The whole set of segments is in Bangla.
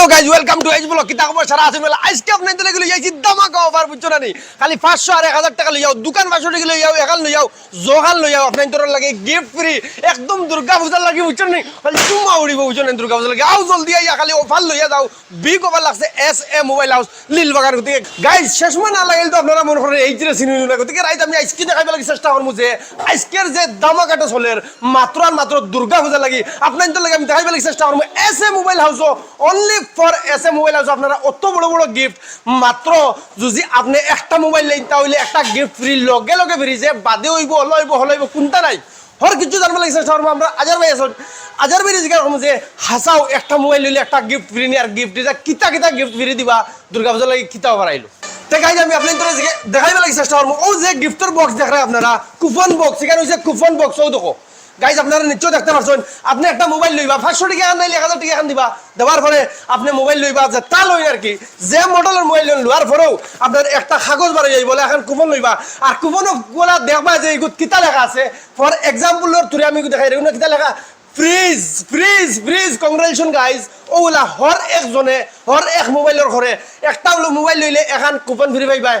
Hello guys welcome to H blog কিতা খবর সারা আছেন আজকে আপনার দিলে গেলে যাইছি দামাকা অফার বুঝছ না নি খালি পাঁচশো আর এক হাজার টাকা লই যাও। দোকান টাকা লই যাও এখান লই যাও জোখান লই যাও। আপনার তোর লাগে গিফট ফ্রি একদম দুর্গা পূজার লাগে বুঝছ নি খালি চুমা উড়িব বুঝছ না দুর্গা পূজার লাগে। আও জলদি আইয়া, খালি অফার লইয়া যাও। বিগ অফার লাগছে S A mobile house Lilbagan গতিকে গাইজ শেষ মানে না লাগিল তো আপনারা মনে করেন এই যে চিনি না গতিকে রাইত আমি আজকে দেখাইবার লাগি চেষ্টা করব যে আজকের যে দামাকাটা চলের মাত্র আর মাত্র দুর্গা পূজা লাগি। আপনার তো লাগে, আমি দেখাইবার লাগি চেষ্টা করব S A mobile house only for S A mobile house আপনারা অত বড় বড় গিফট মাত্র যদি আপনি একটা মোবাইল লেন তাহলে একটা গিফট ফ্রি লগে লগে ফ্রি যে বাদে হইব হলইব হলইব কোনটা নাই। হর কিছু জানবা লাগি চেষ্টা করব আমরা আজার ভাই আসুন আজার ভাই জিজ্ঞাসা করব যে, হাসাও, একটা মোবাইল লইলে একটা গিফট ফ্রি নি আর গিফট দিতা, কিতা কিতা গিফট ফ্রি দিবা? দুর্গা পূজা লাগি কিতা আইলো দেখাই আমি আপনার তোরা দেখাইবা লাগি চেষ্টা করব ও যে গিফটের বক্স দেখা আপনারা কুপন বক্স এখানে হচ্ছে কুপন বক্স ও দেখো। গাইজ আপনারা নিশ্চয় দেখতে পাচ্ছেন আপনি একটা মোবাইল লইবা, পাঁচশো টাকা এখন নাইলে এক হাজার টাকা এখন দিবা। দেওয়ার পরে আপনি মোবাইল লইবা, যে তা লই আর কি। যে মডেলের মোবাইল লইন লোয়ার পরেও আপনার একটা কাগজ বাড়ি যাই বলে এখন কুপন লইবা। আর কুপনও গোলা দেখবা যে এগুলো কিতা লেখা আছে। ফর এক্সাম্পলের থ্রু আমি দেখাই রেগুন কিতা লেখা? Fridge fridge fridge congratulation guys ওগুলা হর একজনে, হর এক মোবাইলের ঘরে একটা মোবাইল লইলে এখন কুপন ফ্রি পাইবা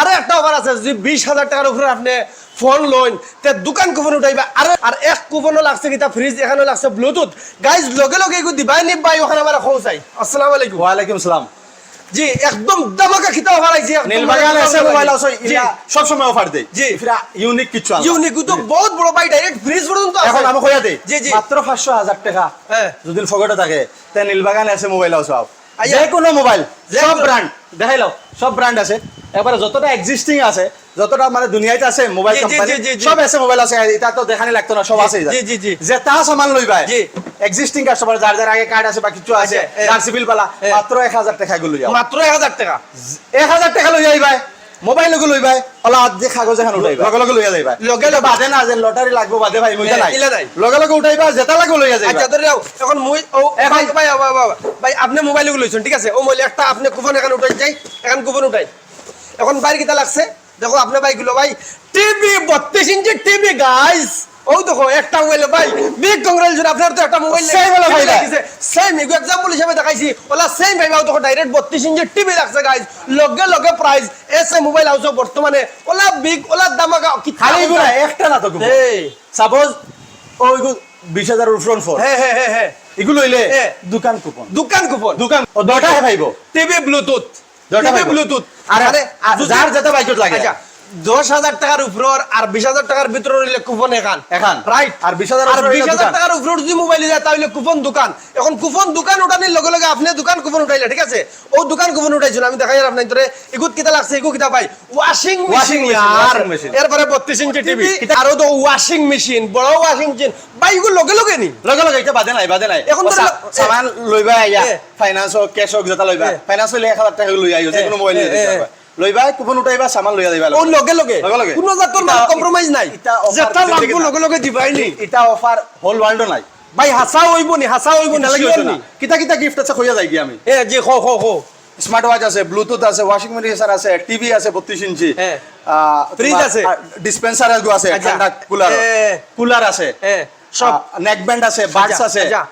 আরও একটা অফার আছে যদি বিশ হাজার টাকার উপরে আপনি ফোন লোন তে দোকান কুপন উঠাইবা। আর আর এক কুপনও লাগছে কিতা ফ্রিজ এখানে লাগছে ব্লুটুথ গাইজ লগে লগে এগুলো দিবাই নিবাই ওখানে আমার খোঁজাই আসসালামু আলাইকুম। ওয়ালাইকুম সালাম। জি একদম দামাকা খিতা অফার আইছে নীলবাগান এসে মোবাইল আছে সব সময় অফার দেই। জি। ফিরা ইউনিক কিছু আনলাম। ইউনিক তো বহুত বড় পাই ডাইরেক্ট ফ্রিজ পর্যন্ত আছে। এখন আমি কইয়া দেই জি, জি। মাত্র 500 হাজার টাকা হ্যাঁ। যদি ফগটে থাকে তে নীলবাগান এসে মোবাইল আছে। যে কোনো মোবাইল সব ব্র্যান্ড দেখাই লও সব ব্র্যান্ড আছে। এবারে যতটা এক্সিস্টিং আছে যতটা মানে দুনিয়াতে আছে মোবাইল কোম্পানি। সব এসে মোবাইল আছে এটা তো দেখানি লাগতো না সব আছে জি, জি, জি। যে তা সামান লইবা জি। এক্সিস্টিং কাস্টমার যার যার আগে কার্ড আছে বা কিছু আছে। যার সিভিল এ। মাত্র 1000 টাকা গুলো যাও মাত্র এক হাজার টাকা এক হাজার টাকা লই যাইবাই মোবাইল লগো লইবাই ওলা যে কাগজ এখন উঠাইবা লগে লগে লইয়া যাইবা লগে লগে। বাদে না যে লটারি লাগবো বাদে ভাই মুইতা নাই। লগে লগে উঠাইবা যেটা লাগবো লইয়া যাইবা আচ্ছা ধরে এখন মুই ও ভাই ভাই। ভাই ভাই, ভাই, ভাই, ভাই আপনি মোবাইলগুলো লইছেন ঠিক আছে ও মোবাইল একটা আপনি কুপন এখন উঠাই যাই এখন কুপন উঠাই এখন বাইরে কিতা লাগছে? দেখো আপনার ভাই গুলো ভাই টিভি বত্রিশ ইঞ্চি টিভি গাইস ও দেখো একটা মোবাইল ভাই। বিগ কংগ্রেচুলেশন আপনার তো একটা মোবাইল Same হলো ভাই। সেম এগো এক্সাম্পল হিসেবে দেখাইছি। ওলা সেম ভাই দেখো ডাইরেক্ট বত্রিশ ইঞ্চি টিভি লাগছে গাইস লগে লগে price S A mobile house বর্তমানে। ওলা বিগ ওলা দামাকা কি খালি গুলা একটা না তো এই। সাপোজ ও ইগু 20000 এর ফ্রন্ট ফোর হ্যাঁ হ্যাঁ হ্যাঁ হ্যাঁ। ইগু লইলে এ। দোকান কুপন দোকান কুপন দোকান ও দটা হে ভাইবো টিভি ব্লুটুথ দরজা টিভি পাইবো। ব্লুটুথ আরে আরে দশ হাজার টাকার উপর আর বিশ হাজার টাকার ভিতরে হইলে কুপন এখান। এখান। রাইট আর 20,000 আর বিশ হাজার টাকার উপর যদি মোবাইল যায় তাহলে কুপন দোকান। এখন কুপন দোকান উঠানির লগে লগে আপনি দোকান কুপন উঠাইলে ঠিক আছে? ও দোকান কুপন উঠাইছিল আমি দেখাই আপনার তোরে এগুত কিতা লাগছে এগু কিতা পাই? Washing machine. এরপরে বত্রিশ ইঞ্চি টিভি আরও তো ওয়াশিং মেশিন বড় ওয়াশিং মেশিন ভাই এগুলো লগে লগে নি। লগে লগে এটা বাদে নাই বাদে নাই। এখন। সামান লইবা আইয়া এ। ফাইনান্স হোক ক্যাশ হোক যেটা লইবা এ। ফাইনান্স হইলে 1000 টাকা লই আইও যে কোনো মোবাইল যাইবা লইবা কুপন উঠাইবা সামান লইয়া যাইবা ও লগে লগে লগে। কোনো জাতর ইটা- কম্প্রোমাইজ নাই ইটা যেটা দিতে লগে লগে দিবাই নি এটা অফার হোল ওয়ার্ল্ড নাই ভাই হাসা হইব নি হাসা হইব না লাগিব নি কিতা কিতা গিফট আছে কইয়া যাইগি আমি এ জি খো খো খো স্মার্ট ওয়াচ আছে ব্লুটুথ আছে ওয়াশিং মেশিন আছে টিভি আছে 32 ইঞ্চি হ্যাঁ। Fridge আছে। ডিসপেন্সার আছে। ঠান্ডা কুলার। কুলার আছে সব। নেক ব্যান্ড আছে বাডস আচ্ছা, আছে আচ্ছা।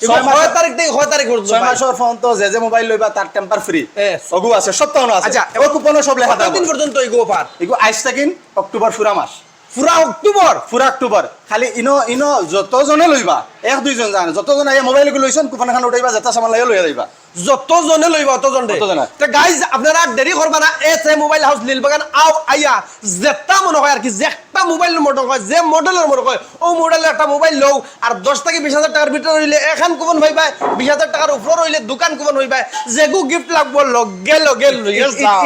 ছয় তারিখ থেকে কয় তারিখ পর্যন্ত ছয় ভাই? মাসের ফোন তো যে যে মোবাইল লইবা তার টেম্পার ফ্রি এ। অগু আছে সপ্তাহ আছে। আচ্ছা, ও কুপনও সব লেখা থাকবে। পর্যন্ত এগো অফার এগু আইস থাকিন অক্টোবর ফুরা মাস। পুরা অক্টোবর? ফুরা অক্টোবর। খালি ইনো ইনো যতজনে লইবা এক দুইজন জানে যতজন আইয়া মোবাইল লইছন কুপন এখন উঠাইবা যেটা সামান লাগে লইয়া যাইবা যতজনে লইব অতজনে অতজনে। তে গাইজ আপনারা দেরি করবা না S A mobile house Lilbagan আও আইয়া যেটা মনে হয় আর কি যেটা মোবাইল মডেল হয় যে মডেলের মনে হয় ও মডেলের একটা মোবাইল লও আর দশ থেকে বিশ হাজার টাকার ভিতরে হইলে এখন কুপন হইবা বিশ হাজার টাকার উপর হইলে দোকান কুপন হইবা যেগু গিফট লাগবো লগে লগে।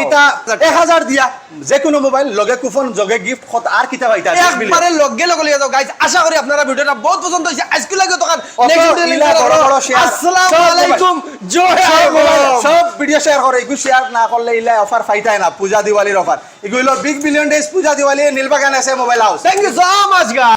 ইটা এক হাজার দিয়া যে কোনো মোবাইল লগে কুপন জগে গিফট আর কিতা পাইতা একবারে লগে লগে লিয়ে যাও গাইজ আশা করি আপনারা ভিডিওটা বহুত পছন্দ হয়েছে। আজকে লাগে share, আসসালামু সব আলাইকুম। জয় সব ভিডিও শেয়ার করে। এগুলো শেয়ার না করলে ইলাই অফার ফাইটাই না পূজা দিওয়ালির অফার এগুলো big billion days Puja Diwali Nilbagan আছে mobile house thank you so much guys.